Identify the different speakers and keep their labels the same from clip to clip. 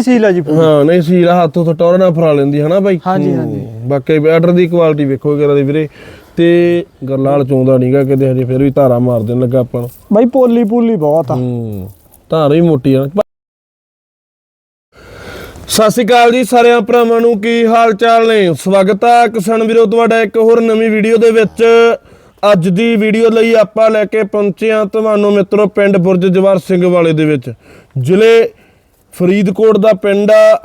Speaker 1: ਠੰਡੀ ਸੀਲ ਆ ਜੀ ਪੂਰੀ।
Speaker 2: ਹਾਂ ਨਹੀਂ ਸੀਲ ਹੱਥ ਤੋਂ ਟੌਰ ਨਾਲ ਫਰਾ ਲੈਂਦੀ ਹਨਾ ਬਾਈ?
Speaker 1: ਹਾਂਜੀ,
Speaker 2: ਹੂੰ।
Speaker 1: ਹਾਂਜੀ।
Speaker 2: ਬਾਕੀ ਆਰਡਰ ਦੀ ਕੁਆਲਿਟੀ ਵੇਖੋ ਕਿਹੜਾ ਦੀ ਵੀਰੇ। ਤੇ ਗਰਲਾਲ ਚੋਂਦਾ ਨਹੀਂਗਾ ਕਿਤੇ ਹਜੇ ਫਿਰ ਵੀ ਧਾਰਾ ਮਾਰ ਦੇਣ ਲੱਗਾ ਆਪਾਂ ਨੂੰ।
Speaker 1: ਬਾਈ ਪੋਲੀ ਪੂਲੀ ਬਹੁਤ ਆ।
Speaker 2: ਹੂੰ ਧਾਰਾ ਹੀ ਮੋਟੀ ਆ। ਸਤਿ ਸ਼੍ਰੀ ਅਕਾਲ ਜੀ ਸਾਰਿਆਂ ਭਰਾਵਾਂ ਨੂੰ ਕੀ ਹਾਲ ਚਾਲ ਨੇ? ਸਵਾਗਤ ਹੈ ਕਿਸਾਨ ਵੀਰੋ ਤੁਹਾਡਾ ਇੱਕ ਹੋਰ ਨਵੀਂ ਵੀਡੀਓ ਦੇ ਵਿੱਚ। ਅੱਜ ਦੀ ਵੀਡੀਓ ਲਈ ਆਪਾਂ ਲੈ ਕੇ ਪਹੁੰਚੇ ਹਾਂ ਤੁਹਾਨੂੰ ਮਿੱਤਰੋ ਪਿੰਡ ਬੁਰਜ ਜਵਾਰ ਸਿੰਘ ਵਾਲੇ ਦੇ ਵਿੱਚ। ਜ਼ਿਲ੍ਹੇ ਫਰੀਦਕੋਟ ਦਾ ਪਿੰਡ ਆ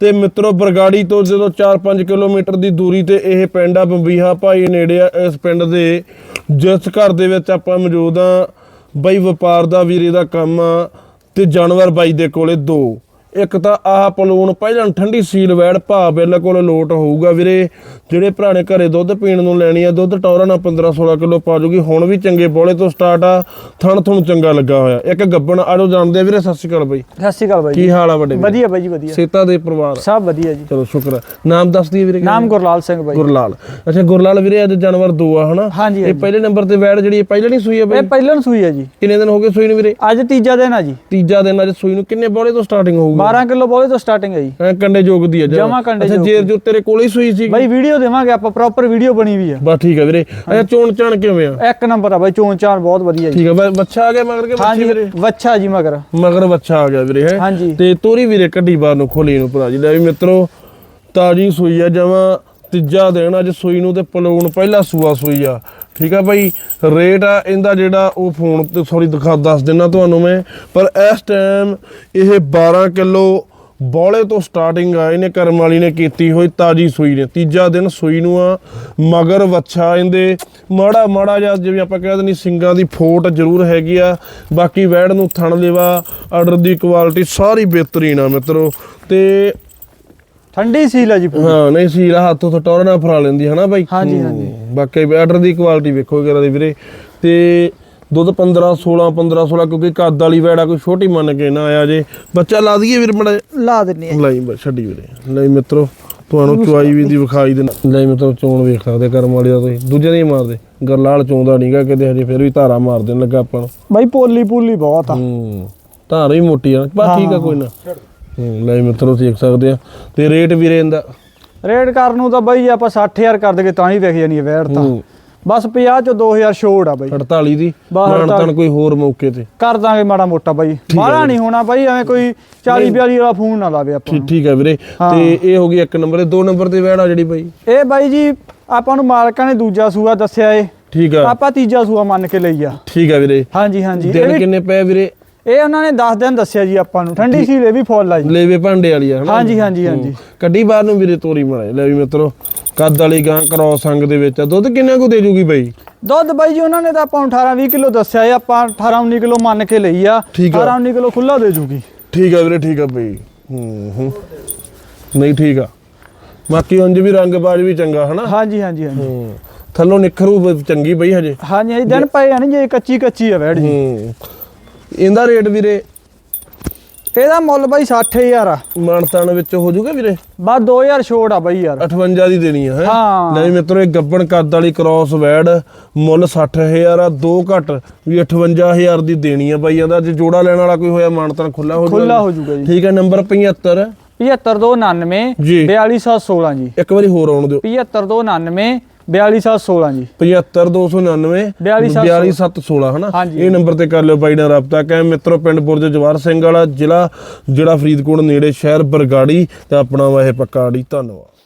Speaker 2: ਤੇ ਮਿੱਤਰੋ ਬਰਗਾੜੀ ਤੋਂ ਜਦੋਂ 4-5 ਕਿਲੋਮੀਟਰ ਦੀ ਦੂਰੀ ਤੇ ਇਹ ਪਿੰਡ ਆ, ਬੰਬੀਹਾ ਭਾਈ ਨੇੜੇ ਆ ਇਸ ਪਿੰਡ ਦੇ, ਜਿਸ ਘਰ ਦੇ ਵਿੱਚ ਆਪਾਂ ਮੌਜੂਦ ਆ, ਬਈ ਵਪਾਰ ਦਾ ਵੀਰੇ ਦਾ ਕੰਮ ਆ ਤੇ ਜਾਨਵਰ ਬਾਈ ਦੇ ਕੋਲੇ ਦੋ। ਇੱਕ ਤਾਂ ਆਹ ਪਲੂਣ ਪਹਿਲਾਂ ਠੰਡੀ ਸੀਲ ਵੈੜ ਭਾ ਬਿਲਕੁਲ ਲੋਟ ਹੋਊਗਾ ਵੀਰੇ। ਜਿਹੜੇ ਭਰਾਣੇ ਘਰੇ ਦੁੱਧ ਪੀਣ ਨੂੰ ਲੈਣੀ ਆ ਦੁੱਧ ਟੌਰਾ ਨਾਲ 15 16 ਕਿਲੋ ਪਾ ਜੂਗੀ। ਹੁਣ ਵੀ ਚੰਗੇ ਬੋਲੇ ਤੋਂ ਸਟਾਰਟ ਆ ਥਣ ਥਣ ਚੰਗਾ ਲੱਗਾ ਹੋਇਆ। ਇੱਕ ਗੱਬਣ ਆਜੋ ਜਾਣਦੇ ਆ ਵੀਰੇ ਸਤਿ ਸ਼੍ਰੀ ਅਕਾਲ ਬਾਈ।
Speaker 1: ਸਤਿ ਸ਼੍ਰੀ ਅਕਾਲ ਬਾਈ
Speaker 2: ਕੀ ਹਾਲ ਆ ਵੱਡੇ?
Speaker 1: ਵਧੀਆ ਬਾਈ ਜੀ ਵਧੀਆ।
Speaker 2: ਸੇਤਾ ਦੇ ਪਰਿਵਾਰ।
Speaker 1: ਸਭ ਵਧੀਆ ਜੀ।
Speaker 2: ਚਲੋ ਸ਼ੁਕਰ ਨਾਮ ਦੱਸ ਦਈਏ ਵੀਰੇ
Speaker 1: ਨਾਮ ਗੁਰਲਾਲ ਸਿੰਘ ਬਾਈ।
Speaker 2: ਗੁਰਲਾਲ। ਅੱਛਾ ਗੁਰਲਾਲ ਵੀਰੇ ਅੱਜ ਜਾਨਵਰ ਦੋ ਆ ਹਨਾ? ਇਹ। ਪਹਿਲੇ ਨੰਬਰ ਤੇ ਵੈੜ ਜਿਹੜੀ ਇਹ ਪਹਿਲਾਂ ਨਹੀਂ ਸੂਈ ਆ
Speaker 1: ਇਹ
Speaker 2: ਬਈ
Speaker 1: ਪਹਿਲਾਂ ਨੂੰ ਸੂਈ ਆ ਜੀ।
Speaker 2: ਕਿੰਨੇ ਦਿਨ ਹੋ ਗਏ ਸੂਈ ਨੂੰ ਵੀਰੇ?
Speaker 1: ਅੱਜ ਤੀਜਾ ਦਿਨ ਆ ਜੀ।
Speaker 2: ਤੀਜਾ ਦਿਨ ਅੱਜ ਸੂਈ ਨੂੰ ਕਿੰਨੇ ਬੋਲੇ ਤੋਂ ਸਟਾਰਟਿੰਗ ਹੋਊਗੀ?
Speaker 1: 12 ਕਿਲੋ ਬੋਲੇ ਤੋਂ ਸਟਾਰਟਿੰਗ ਹੈ ਜੀ।
Speaker 2: ਐ ਕੰਡੇ ਜੋਗ ਦੀ ਆ ਜਮਾਂ।
Speaker 1: ਕੰਡੇ
Speaker 2: ਅੱਛਾ
Speaker 1: ਜੋਗ
Speaker 2: ਜੇਰ ਜੋ ਤੇਰੇ ਕੋਲੇ ਹੀ ਸੂਈ ਸੀ।
Speaker 1: ਬਾਈ ਵੀਡੀਓ ਦੇਵਾਂਗੇ ਆਪਾਂ ਪ੍ਰੋਪਰ ਵੀਡੀਓ ਬਣੀ ਵੀ ਆ।
Speaker 2: ਬਸ ਠੀਕ ਆ ਵੀਰੇ। ਅੱਛਾ ਚੋਣ ਚਾਣ ਕਿਵੇਂ ਆ?
Speaker 1: ਇੱਕ ਨੰਬਰ ਆ ਬਾਈ ਚੋਣ ਚਾਣ ਬਹੁਤ ਵਧੀਆ ਜੀ।
Speaker 2: ਠੀਕ ਆ ਬੱਚਾ ਆ ਗਿਆ ਮਗਰ ਕੇ ਬੱਚੇ ਵੀਰੇ
Speaker 1: ਵੱਛਾ ਜੀ ਮਗਰ।
Speaker 2: ਮਗਰ ਬੱਚਾ ਆ ਗਿਆ ਵੀਰੇ ਹੈ?
Speaker 1: ਹਾਂਜੀ।
Speaker 2: ਤੇ ਤੋਰੀ ਵੀਰੇ ਕੱਢੀ ਬਾਹਰ ਨੂੰ ਖੋਲੀ ਨੂੰ ਭਰਾ ਜੀ। ਲੈ ਵੀ ਮਿੱਤਰੋ ਤਾਜੀ ਸੂਈ ਆ ਜਮਾ ਤੀਜਾ ਦਿਨ ਅੱਜ ਸੂਈ ਨੂੰ ਤੇ ਪਲੂਣ ਪਹਿਲਾ ਸੂਆ ਸੂਈ ਆ। ਠੀਕ ਆ ਭਾਈ ਰੇਟ ਆ, ਇਹਦਾ ਜਿਹੜਾ ਉਹ ਫੋਨ ਤੇ ਸੌਰੀ ਦਿਖਾ, ਦੱਸ ਦਿੰਨਾ ਤੁਹਾਨੂੰ ਮੈਂ। ਪਰ ਇਸ ਟਾਈਮ ਇਹ 12 ਕਿਲੋ ਬੋਲੇ ਤੋਂ ਸਟਾਰਟਿੰਗ ਆ, ਇਹਨੇ ਕਰਮ ਵਾਲੀ ਨੇ ਕੀਤੀ ਹੋਈ ਤਾਜੀ ਸੂਈ ਨੇ। ਤੀਜਾ ਦਿਨ ਸੂਈ ਨੂੰ ਆ, ਮਗਰ ਵੱਛਾ ਇਹਦੇ। ਮਾੜਾ ਮਾੜਾ ਜਿਹਾ, ਜਿਵੇਂ ਆਪਾਂ ਕਹਿ ਦਿੰਦੇ ਸਿੰਗਾਂ ਦੀ ਫੋਟ ਜ਼ਰੂਰ ਹੈਗੀ ਆ। ਬਾਕੀ ਵੈੜ ਨੂੰ ਥਣ ਲੈਵਾ ਆਰਡਰ ਦੀ ਕੁਆਲਿਟੀ ਸਾਰੀ ਬਿਹਤਰੀਨ ਆ ਮਿੱਤਰੋ। ਤੇ
Speaker 1: ਠੰਡੀ ਸੀਲ ਆ ਜੀ ਪੂਰੀ।
Speaker 2: ਹਾਂ ਨਹੀਂ ਸੀ ਹੱਥ ਤੋਂ ਟੌਰ ਨਾਲ ਫਰਾ ਲੈਂਦੀ ਹਨਾ ਬਾਈ?
Speaker 1: ਹਾਂਜੀ। ਹਾਂਜੀ।
Speaker 2: ਬਾਕੀ ਆਰਡਰ ਦੀ ਕੁਆਲਿਟੀ ਵੇਖੋ ਕਿਹੜਾ ਦੀ ਵੀਰੇ। ਤੇ ਦੁੱਧ 15 16 15 16 ਕਿਉਂਕਿ ਕੱਦ ਵਾਲੀ ਵੈੜਾ ਕੋਈ ਛੋਟੀ ਮੰਨ ਕੇ ਨਾ ਆਇਆ ਜੇ। ਬੱਚਾ ਲਾ ਦਈਏ ਵੀਰ ਮੜਾ
Speaker 1: ਲਾ ਦਿੰਨੇ ਆ
Speaker 2: ਲਈ ਛੱਡੀ ਵੀਰੇ। ਲਈ ਮਿੱਤਰੋ ਤੁਹਾਨੂੰ ਚੁਆਈ ਵੀ ਦੀ ਵਿਖਾਈ ਦੇ ਲਈ ਮਿੱਤਰੋ ਚੋਣ ਵੇਖ ਸਕਦੇ ਕਰਮ ਵਾਲੀ ਦਾ ਤੁਸੀਂ। ਦੂਜੇ ਨਹੀਂ ਮਾਰਦੇ। ਗਰਲਾਲ ਚੋਂਦਾ ਨਹੀਂਗਾ ਕਿਤੇ ਹਜੇ ਫਿਰ ਵੀ ਧਾਰਾ ਮਾਰ ਦੇਣ ਲੱਗਾ ਆਪਾਂ ਨੂੰ।
Speaker 1: ਬਾਈ ਪੋਲੀ ਪੂਲੀ ਬਹੁਤ ਆ।
Speaker 2: ਹੂੰ ਧਾਰਾ ਹੀ ਮੋਟੀ ਆ। ਬਸ ਠੀਕ ਆ ਕੋਈ ਨਾ। ਹੂੰ ਲਈ ਮਿੱਤਰੋ ਦੇਖ ਸਕਦੇ ਆ। ਤੇ ਰੇਟ ਵੀਰੇ ਇਹਦਾ?
Speaker 1: ਰੇਡ ਕਰਨ ਨੂੰ ਤਾਂ ਬਾਈ ਆਪਾਂ 60000 ਕਰ ਦਗੇ ਤਾਂ ਹੀ ਵਿਕ ਜਾਣੀ ਹੈ ਵੈੜ ਤਾਂ।
Speaker 2: ਹੂੰ।
Speaker 1: ਬਸ 50 ਚੋਂ 2000 ਛੋੜ ਆ ਬਾਈ।
Speaker 2: 48 ਦੀ?
Speaker 1: ਬਾਹਰ
Speaker 2: ਮਾਨ ਤਨ ਕੋਈ ਹੋਰ ਮੌਕੇ ਤੇ।
Speaker 1: ਕਰ ਦਾਂਗੇ ਮਾੜਾ ਮੋਟਾ ਬਾਈ। ਬਾਹਲਾ ਨਹੀਂ ਹੋਣਾ ਬਾਈ ਐਵੇਂ ਕੋਈ 40 42 ਵਾਲਾ ਫੋਨ ਨਾ ਲਾਵੇ ਆਪਾਂ
Speaker 2: ਠੀਕ ਠੀਕ ਹੈ ਵੀਰੇ।
Speaker 1: ਹਾਂ।
Speaker 2: ਤੇ ਇਹ ਹੋ ਗਈ ਇੱਕ ਨੰਬਰ ਤੇ ਦੋ ਨੰਬਰ ਤੇ ਵੈੜ ਆ ਜਿਹੜੀ ਬਾਈ।
Speaker 1: ਨੂੰ। ਇਹ ਬਾਈ ਜੀ ਆਪਾਂ ਨੂੰ ਮਾਲਕਾਂ ਨੇ ਦੂਜਾ ਸੂਆ ਦੱਸਿਆ ਏ।
Speaker 2: ਠੀਕ ਆ।
Speaker 1: ਆਪਾਂ ਤੀਜਾ ਸੂਆ ਮੰਨ ਕੇ ਲਈ ਆ।
Speaker 2: ਠੀਕ ਆ ਵੀਰੇ।
Speaker 1: ਹਾਂਜੀ ਹਾਂਜੀ। ਇਹ
Speaker 2: ਦਿਨ
Speaker 1: ਵੀ-
Speaker 2: ਕਿੰਨੇ ਪਏ ਵੀਰੇ?
Speaker 1: ਇਹ ਉਹਨਾਂ ਨੇ 10 ਦਿਨ ਦੱਸਿਆ ਜੀ ਆਪਾਂ ਨੂੰ। ਠੰਡੀ ਸੀ ਇਹ ਵੀ ਫੁੱਲ ਆ ਜੀ।
Speaker 2: ਲੇਵੇ ਭਾਂਡੇ ਵਾਲੀ ਆ ਹਨਾ
Speaker 1: ਹਾਂਜੀ, ਹਾਂਜੀ, ਹਾਂਜੀ।
Speaker 2: ਹੂੰ। ਕੱਢੀ ਬਾਹਰ ਨੂੰ ਵੀਰੇ ਤੋਰੀ ਮੜੇ ਲੈ ਵੀ ਮਿੱਤਰੋ ਕੱਦ ਵਾਲੀ ਗਾਂ ਕ੍ਰੋਸ ਸੰਗ ਦੇ ਵਿੱਚ ਆ। ਦੁੱਧ ਕਿੰਨਾ ਕੁ ਦੇ ਜੂਗੀ ਬਾਈ?
Speaker 1: ਦੁੱਧ ਬਾਈ ਜੀ ਉਹਨਾਂ ਨੇ ਤਾਂ ਆਪਾਂ ਨੂੰ 18 20 ਕਿਲੋ ਦੱਸਿਆ ਏ ਆਪਾਂ 18 19 ਕਿਲੋ ਮੰਨ ਕੇ ਲਈ ਆ।
Speaker 2: ਠੀਕ ਆ।
Speaker 1: 18 19 ਕਿਲੋ ਖੁੱਲਾ ਦੇ ਜੂਗੀ।
Speaker 2: ਠੀਕ ਆ ਵੀਰੇ ਠੀਕ ਆ ਬਾਈ। ਹੂੰ ਹੂੰ। ਨਹੀਂ ਠੀਕ ਆ। ਬਾਕੀ ਉਂਝ ਵੀ ਰੰਗ ਬਾਜ ਵੀ ਚੰਗਾ ਹਨਾ
Speaker 1: ਹਾਂਜੀ ਹਾਂਜੀ ਹਾਂਜੀ।
Speaker 2: ਹੂੰ। ਥੱਲੋਂ ਨਿਖਰੂ ਚੰਗੀ ਬਈ ਹਜੇ।
Speaker 1: ਹਾਂਜੀ ਹਾਂਜੀ ਦਿਨ ਪਏ ਆ ਨਹੀਂ ਜੇ ਕੱਚੀ ਕੱਚੀ ਆ ਵੈੜ ਜੀ।
Speaker 2: ਹੂੰ। ਇਹਦਾ ਰੇਟ ਵੀਰੇ?
Speaker 1: ਇਹਦਾ ਮੁੱਲ ਬਾਈ 60000 ਆ।
Speaker 2: ਮਾਨਤਾਨ ਵਿੱਚ ਹੋ ਜਾਊਗਾ ਵੀਰੇ?
Speaker 1: ਬਸ 2000 ਛੋੜ ਆ ਬਾਈ ਯਾਰ।
Speaker 2: 58 ਦੀ ਦੇਣੀ ਆ ਹੈ। ਲੈ ਮਿੱਤਰੋ ਇਹ ਗੱਬਣ ਕੱਦ ਵਾਲੀ ਕ੍ਰਾਸ ਵੈੜ ਮੁੱਲ 60000 ਆ ਦੋ ਘੱਟ ਵੀ 58000 ਦੀ ਦੇਣੀ ਆ ਬਾਈ। ਇਹਦਾ ਜੇ ਜੋੜਾ ਲੈਣ ਵਾਲਾ ਕੋਈ ਹੋਇਆ ਮਾਨਤਾਨ ਖੁੱਲਾ ਹੋ ਜਾਊਗਾ
Speaker 1: ਖੁੱਲਾ ਹੋ ਜਾਊਗਾ ਜੀ।
Speaker 2: ਠੀਕ ਹੈ ਨੰਬਰ 75
Speaker 1: 75299
Speaker 2: ਜੀ।
Speaker 1: 42716 ਜੀ।
Speaker 2: ਇੱਕ ਵਾਰੀ ਹੋਰ ਆਉਣ ਦਿਓ।
Speaker 1: 75299 42716 ਜੀ।
Speaker 2: 75299 42716 ਹਨਾ। ਇਹ ਨੰਬਰ ਤੇ ਕਰ ਲਿਓ ਬਾਈ ਨਾਲ ਰਾਬਤਾ। ਕੈ ਮਿੱਤਰੋ ਪਿੰਡ ਬੁਰਜ ਜਵਾਰ ਸਿੰਘ ਵਾਲਾ ਜ਼ਿਲ੍ਹਾ ਜਿਹੜਾ ਫਰੀਦਕੋਟ ਨੇੜੇ ਸ਼ਹਿਰ ਬਰਗਾੜੀ ਤੇ ਆਪਣਾ ਵਾ ਇਹ ਪੱਕਾ ਆੜੀ। ਧੰਨਵਾਦ।